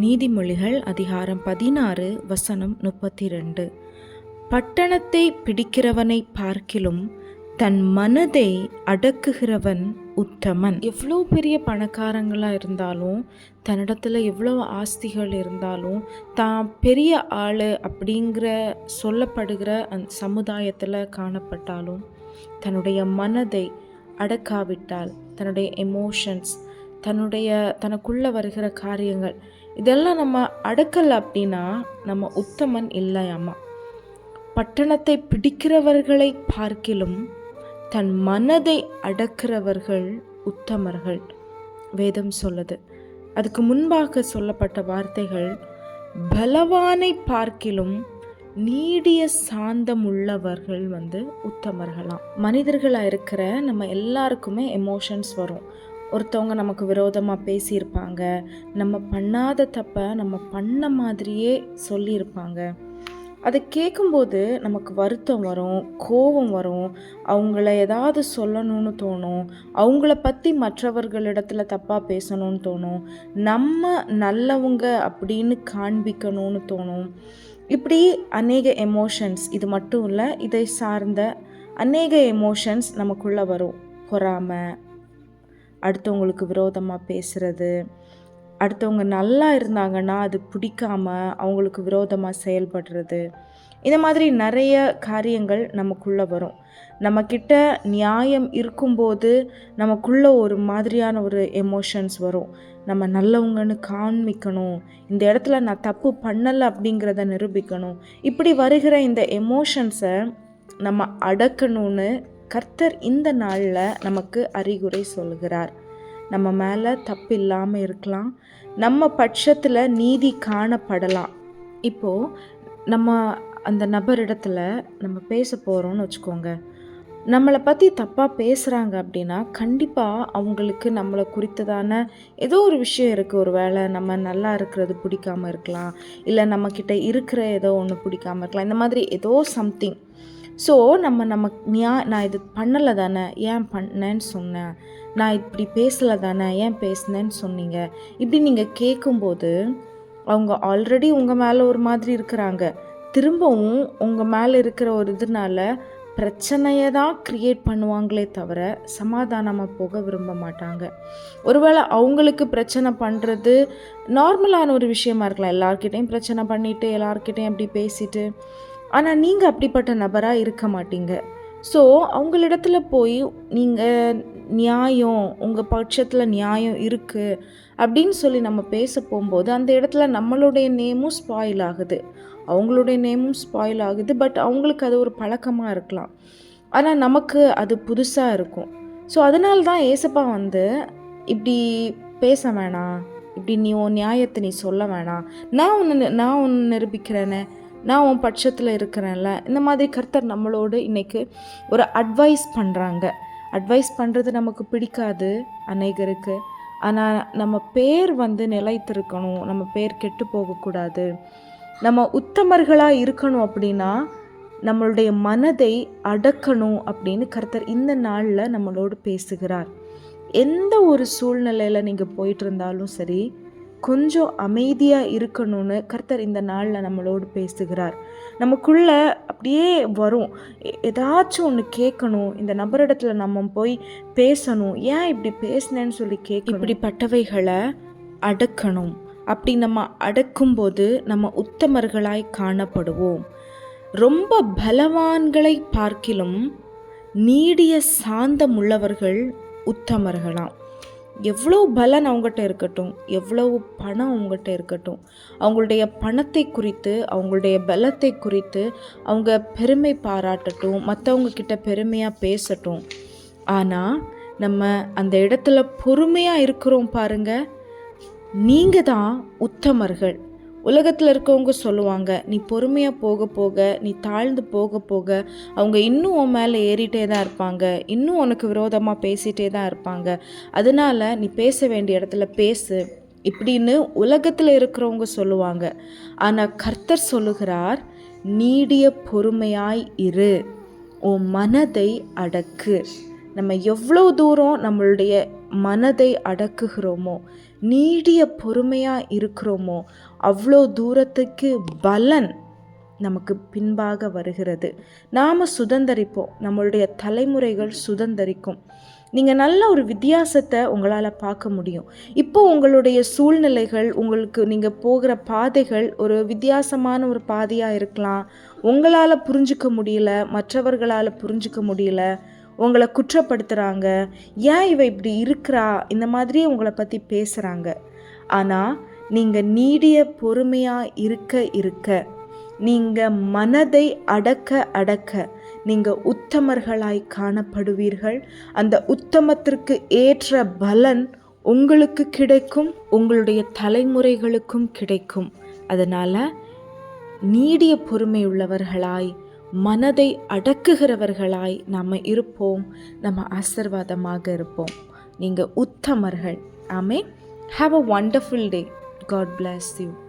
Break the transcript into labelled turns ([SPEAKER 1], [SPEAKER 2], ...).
[SPEAKER 1] நீதிமொழிகள் அதிகாரம் பதினாறு வசனம் முப்பத்தி ரெண்டு பட்டணத்தை பிடிக்கிறவனை பார்க்கிலும் தன் மனதை அடக்குகிறவன் உத்தமன். எவ்வளோ பெரிய பணக்காரங்களாக இருந்தாலும் தன்னிடத்தில் எவ்வளோ ஆஸ்திகள் இருந்தாலும் தான் பெரிய ஆள் அப்படிங்கிற சொல்லப்படுகிற அந்த சமுதாயத்தில் காணப்பட்டாலும் தன்னுடைய மனதை அடக்காவிட்டால் தன்னுடைய எமோஷன்ஸ் தன்னுடைய தனக்குள்ளே வருகிற காரியங்கள். இதெல்லாம் நம்ம அடக்கலை அப்படின்னா நம்ம உத்தமன் இல்லையாமா? பட்டணத்தை பிடிக்கிறவர்களை பார்க்கிலும் தன் மனதை அடக்கிறவர்கள் உத்தமர்கள் வேதம் சொல்லுது. அதுக்கு முன்பாக சொல்லப்பட்ட வார்த்தைகள் பலவானை பார்க்கிலும் நீடிய சாந்தம் உள்ளவர்கள் வந்து உத்தமர்களாம். மனிதர்களாக இருக்கிற நம்ம எல்லாருக்குமே எமோஷன்ஸ் வரும். ஒருத்தவங்க நமக்கு விரோதமாக பேசியிருப்பாங்க. நம்ம பண்ணாத தப்பை நம்ம பண்ண மாதிரியே சொல்லியிருப்பாங்க. அதை கேட்கும்போது நமக்கு வருத்தம் வரும் கோபம் வரும். அவங்கள ஏதாவது சொல்லணும்னு தோணும். அவங்கள பற்றி மற்றவர்களிடத்துல தப்பாக பேசணும்னு தோணும். நம்ம நல்லவங்க அப்படின்னு காண்பிக்கணும்னு தோணும். இப்படி அநேக எமோஷன்ஸ் இது மட்டும் இல்லை இதை சார்ந்த அநேக எமோஷன்ஸ் நமக்குள்ளே வரும். பொறாமை அடுத்தவங்களுக்கு விரோதமாக பேசுகிறது அடுத்தவங்க நல்லா இருந்தாங்கன்னா அது பிடிக்காம அவங்களுக்கு விரோதமாக செயல்படுறது. இந்த மாதிரி நிறைய காரியங்கள் நமக்குள்ளே வரும். நம்மக்கிட்ட நியாயம் இருக்கும்போது நமக்குள்ளே ஒரு மாதிரியான ஒரு எமோஷன்ஸ் வரும். நம்ம நல்லவங்கன்னு காண்பிக்கணும் இந்த இடத்துல நான் தப்பு பண்ணலை அப்படிங்கிறத நிரூபிக்கணும். இப்படி வருகிற இந்த எமோஷன்ஸை நம்ம அடக்கணும்னு கர்த்தர் இந்த நாளில் நமக்கு அறிகுறை சொல்கிறார் நம்ம மேலே தப்பு இல்லாமல் இருக்கலாம். நம்ம பட்சத்தில் நீதி காணப்படலாம். இப்போது நம்ம அந்த நபரிடத்துல நம்ம பேச போகிறோம்னு வச்சுக்கோங்க. நம்மளை பற்றி தப்பாக பேசுகிறாங்க அப்படின்னா கண்டிப்பாக அவங்களுக்கு நம்மளை குறித்ததான ஏதோ ஒரு விஷயம் இருக்குது ஒரு வேளை நம்ம நல்லா இருக்கிறது பிடிக்காம இருக்கலாம். இல்லை நம்மக்கிட்ட இருக்கிற ஏதோ ஒன்று பிடிக்காம இருக்கலாம். இந்த மாதிரி ஏதோ சம்திங் ஸோ நம்ம நம்ம நியா நான் இது பண்ணலை தானே? ஏன் பண்ணேன்னு சொன்னேன். நான் இப்படி பேசலை தானே? ஏன் பேசினேன்னு சொன்னீங்க? இப்படி நீங்கள் கேட்கும்போது அவங்க ஆல்ரெடி உங்கள் மேலே ஒரு மாதிரி இருக்கிறாங்க. திரும்பவும் உங்கள் மேலே இருக்கிற ஒரு இதனால பிரச்சனையை தான் க்ரியேட் பண்ணுவாங்களே தவிர சமாதானமாக போக விரும்ப மாட்டாங்க. ஒருவேளை அவங்களுக்கு பிரச்சனை பண்ணுறது நார்மலான ஒரு விஷயமா இருக்கலாம். எல்லார்கிட்டையும் பிரச்சனை பண்ணிவிட்டு எல்லார்கிட்டையும் அப்படி பேசிட்டு ஆனால் நீங்கள் அப்படிப்பட்ட நபராக இருக்க மாட்டீங்க. ஸோ அவங்களிடத்துல போய் நீங்கள் நியாயம் உங்கள் பட்சத்தில் நியாயம் இருக்குது அப்படின்னு சொல்லி நம்ம பேச போகும்போது அந்த இடத்துல நம்மளுடைய நேமும் ஸ்பாயில் ஆகுது. அவங்களுடைய நேமும் ஸ்பாயில் ஆகுது பட் அவங்களுக்கு அது ஒரு பழக்கமாக இருக்கலாம். ஆனால் நமக்கு அது புதுசாக இருக்கும். ஸோ அதனால தான் ஏசப்பா வந்து இப்படி பேச வேணாம். இப்படி நீ உன் நியாயத்தை நீ சொல்ல வேணாம். நான் ஒன்று நான் ஒன்று நிரூபிக்கிறேனே. நான் உன் பட்சத்தில் இருக்கிறேன்ல. இந்த மாதிரி கர்த்தர் நம்மளோடு இன்றைக்கு ஒரு அட்வைஸ் பண்ணுறாங்க அட்வைஸ் பண்ணுறது நமக்கு பிடிக்காது அநேகருக்கு. ஆனால் நம்ம பேர் வந்து நிலைத்திருக்கணும். நம்ம பேர் கெட்டு போகக்கூடாது. நம்ம உத்தமர்களாக இருக்கணும் அப்படின்னா நம்மளுடைய மனதை அடக்கணும் அப்படின்னு கர்த்தர் இந்த நாளில் நம்மளோடு பேசுகிறார். எந்த ஒரு சூழ்நிலையில் நீங்கள் போயிட்டு இருந்தாலும் சரி கொஞ்சம் அமைதியாக இருக்கணும்னு கர்த்தர் இந்த நாளில் நம்மளோடு பேசுகிறார். நமக்குள்ள அப்படியே வரும். ஏதாச்சும் ஒன்று கேட்கணும். இந்த நபரிடத்துல நம்ம போய் பேசணும். ஏன் இப்படி பேசினேன்னு சொல்லி கேட்க இப்படிப்பட்டவைகளை அடக்கணும். அப்படி நம்ம அடக்கும்போது நம்ம உத்தமர்களாய் காணப்படுவோம். ரொம்ப பலவான்களை பார்க்கிலும் நீடிய சாந்தம் உள்ளவர்கள் உத்தமர்களாம். எவ்வளோ பலன் அவங்ககிட்ட இருக்கட்டும் எவ்வளவு பணம் அவங்ககிட்ட இருக்கட்டும் அவங்களுடைய பணத்தை குறித்து அவங்களுடைய பலத்தை குறித்து அவங்க பெருமை பாராட்டட்டும் மற்றவங்க கிட்ட பெருமையாக பேசட்டும். ஆனால் நம்ம அந்த இடத்துல பொறுமையாக இருக்கிறோம் பாருங்கள் நீங்கள் தான் உத்தமர்கள். உலகத்தில் இருக்கவங்க சொல்லுவாங்க நீ பொறுமையாக போக போக நீ தாழ்ந்து போக போக அவங்க இன்னும் உன் மேலே ஏறிட்டே தான் இருப்பாங்க இன்னும் உனக்கு விரோதமாக பேசிகிட்டே தான் இருப்பாங்க. அதனால நீ பேச வேண்டிய இடத்துல பேசு. இப்படின்னு உலகத்தில் இருக்கிறவங்க சொல்லுவாங்க. ஆனால் கர்த்தர் சொல்லுகிறார் நீடிய பொறுமையாய் இரு உன் மனதை அடக்கு. நம்ம எவ்வளோ தூரம் நம்மளுடைய மனதை அடக்குகிறோமோ நீடிய பொறுமையாக இருக்கிறோமோ அவ்வளோ தூரத்துக்கு பலன் நமக்கு பின்பாக வருகிறது. நாம் சுதந்தரிப்போம். நம்மளுடைய தலைமுறைகள் சுதந்தரிக்கும். நீங்கள் நல்ல ஒரு வித்தியாசத்தை உங்களால் பார்க்க முடியும். இப்போ உங்களுடைய சூழ்நிலைகள் உங்களுக்கு நீங்கள் போகிற பாதைகள் ஒரு வித்தியாசமான ஒரு பாதையாக இருக்கலாம். உங்களால் புரிஞ்சிக்க முடியல மற்றவர்களால் புரிஞ்சுக்க முடியல உங்களை குற்றப்படுத்துகிறாங்க ஏன் இவ இப்படி இருக்கிறா? இந்த மாதிரியே உங்களை பற்றி பேசுகிறாங்க ஆனால் நீங்கள் நீடிய பொறுமையாக இருக்க இருக்க நீங்கள் மனதை அடக்க அடக்க நீங்கள் உத்தமர்களாய் காணப்படுவீர்கள். அந்த உத்தமத்திற்கு ஏற்ற பலன் உங்களுக்கு கிடைக்கும் உங்களுடைய தலைமுறைகளுக்கும் கிடைக்கும். அதனால் நீடிய பொறுமை உள்ளவர்களாய் மனதை அடக்குகிறவர்களாய் நாம் இருப்போம் நம்ம ஆசிர்வாதமாக இருப்போம். நீங்கள் உத்தமர்கள். ஆமே have a wonderful day God bless you.